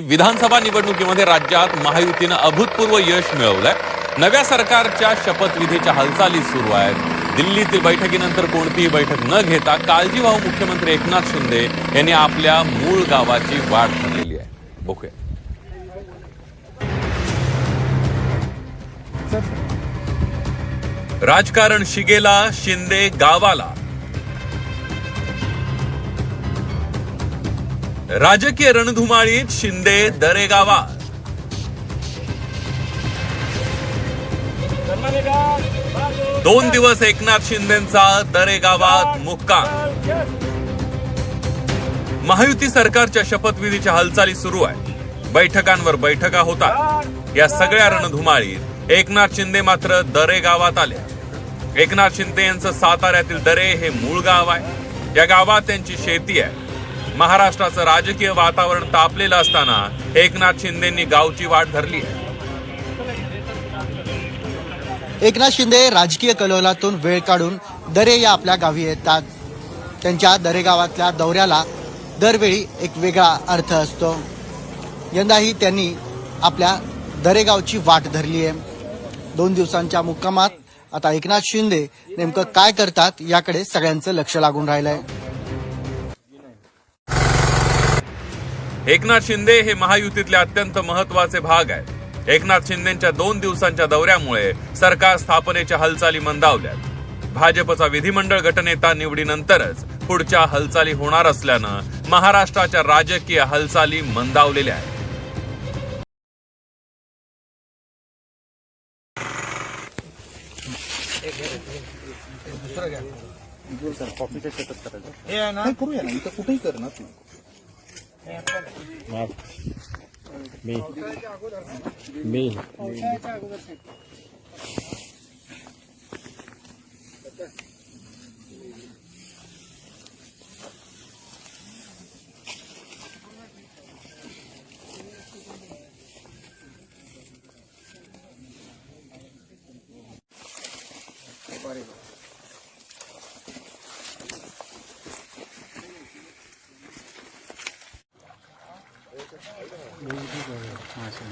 विधानसभा निवडणुकीमध्ये राज्यात महायुतीनं अभूतपूर्व यश मिळवलंय. नव्या सरकारच्या शपथविधीच्या हालचाली सुरू आहेत. दिल्लीतील बैठकीनंतर कोणतीही बैठक न घेता काळजीवाहू मुख्यमंत्री एकनाथ शिंदे यांनी आपल्या मूळ गावाची वाट ठरलेली आहे. बघूया. राजकारण शिगेला शिंदे गावाला. राजकीय रणधुमाळीत शिंदे दरेगावात दोन दिवस एकनाथ शिंदेचा दरेगावात मुक्काम. महायुती सरकारच्या शपथविधीच्या हालचाली सुरू आहे बैठकांवर बैठका होतात. या सगळ्या रणधुमाळीत एकनाथ शिंदे मात्र दरे गावात आले एकनाथ शिंदे यांचं साताऱ्यातील दरे हे मूळ गाव आहे. या गावात त्यांची शेती आहे. महाराष्ट्राचं राजकीय वातावरण तापलेलं असताना एकनाथ शिंदेंनी गावची वाट धरली आहे. एकनाथ शिंदे राजकीय कलोलातून वेळ काढून दरे या आपल्या गावी येतात. त्यांच्या दरे गावातल्या दौऱ्याला दरवेळी एक वेगळा अर्थ असतो. यंदाही त्यांनी आपल्या दरेगावची वाट धरली आहे. दोन दिवसांच्या मुक्कामात आता एकनाथ शिंदे नेमकं काय करतात याकडे सगळ्यांचं लक्ष लागून राहिलंय. एकनाथ शिंदे हे महायुतीतले अत्यंत महत्त्वाचे भाग आहेत. एकनाथ शिंदेच्या दोन दिवसांच्या दौऱ्यामुळे सरकार स्थापनेच्या हालचाली मंदावल्यात. भाजपचा विधिमंडळ गटनेता निवडीनंतरच पुढच्या हालचाली होणार असल्यानं महाराष्ट्राच्या राजकीय हालचाली मंदावलेल्या आहेत. नाही करूया ना. इथं कुठेही करणार मी मी Gracias. 有这个啊，先生。